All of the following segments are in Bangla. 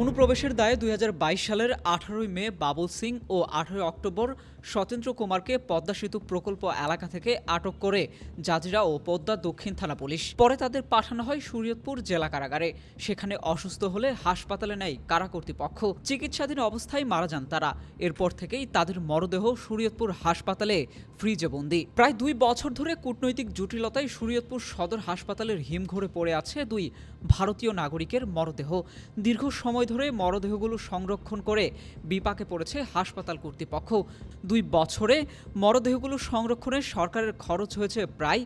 অনুপ্রবেশের দায়ে দুই হাজার বাইশ সালের আঠারোই মে বাবুল সিং ও আঠারোই অক্টোবর সতেন্দ্র কুমারকে পদ্মা সেতু প্রকল্প এলাকা থেকে আটক করে জাজিরা ও পদ্মা দক্ষিণ থানা পুলিশ। পরে তাদের পাঠানো হয় শরীয়তপুর জেলা কারাগারে। সেখানে অসুস্থ হলে হাসপাতালে নেয় কারা কর্তৃপক্ষ। চিকিৎসাধীন অবস্থায় মারা যান তারা। এরপর থেকেই তাদের মরদেহ শরীয়তপুর হাসপাতালে ফ্রিজে বন্দি। প্রায় দুই বছর ধরে কূটনৈতিক জটিলতায় শরীয়তপুর সদর হাসপাতালের হিমঘরে পড়ে আছে দুই ভারতীয় নাগরিকের মরদেহ। দীর্ঘ সময় ধরে মরদেহগুলো সংরক্ষণ করে বিপাকে পড়েছে হাসপাতাল কর্তৃপক্ষ। দুই বছরে মরদেহগুলো সংরক্ষণে সরকারের খরচ হয়েছে প্রায়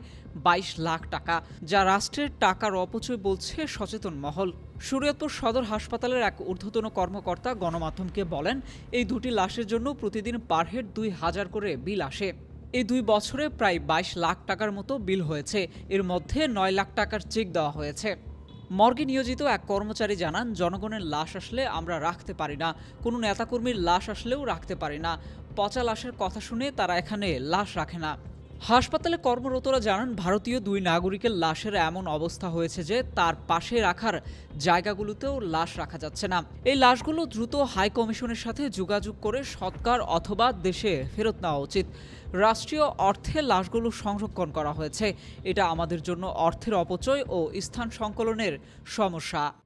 বাইশ লাখ টাকা, যা রাষ্ট্রের টাকার অপচয় বলছে সচেতন মহল। শরীয়তপুর সদর হাসপাতালের এক ঊর্ধ্বতন কর্মকর্তা গণমাধ্যমকে বলেন, এই দুটি লাশের জন্য প্রতিদিন পার হেড দুই হাজার করে বিল আসে। এই দুই বছরে প্রায় বাইশ লাখ টাকার মতো বিল হয়েছে। এর মধ্যে নয় লাখ টাকার চেক দেওয়া হয়েছে। মর্গে নিয়োজিত এক কর্মচারী জানান, জনগণের লাশ আসলে আমরা রাখতে পারি না। কোনো নেতাকর্মীর লাশ আসলেও রাখতে পারি না। পচা লাশের কথা শুনে তারা এখানে লাশ রাখে না। হাসপাতালে কর্মরতরা জানান, ভারতীয় দুই নাগরিকের লাশের এমন অবস্থা হয়েছে যে তার পাশে রাখার জায়গাগুলোতেও লাশ রাখা যাচ্ছে না। এই লাশগুলো দ্রুত হাই কমিশনের সাথে যোগাযোগ করে সৎকার অথবা দেশে ফেরত নেওয়া উচিত। রাষ্ট্রীয় অর্থে লাশগুলো সংরক্ষণ করা হয়েছে। এটা আমাদের জন্য অর্থের অপচয় ও স্থান সংকলনের সমস্যা।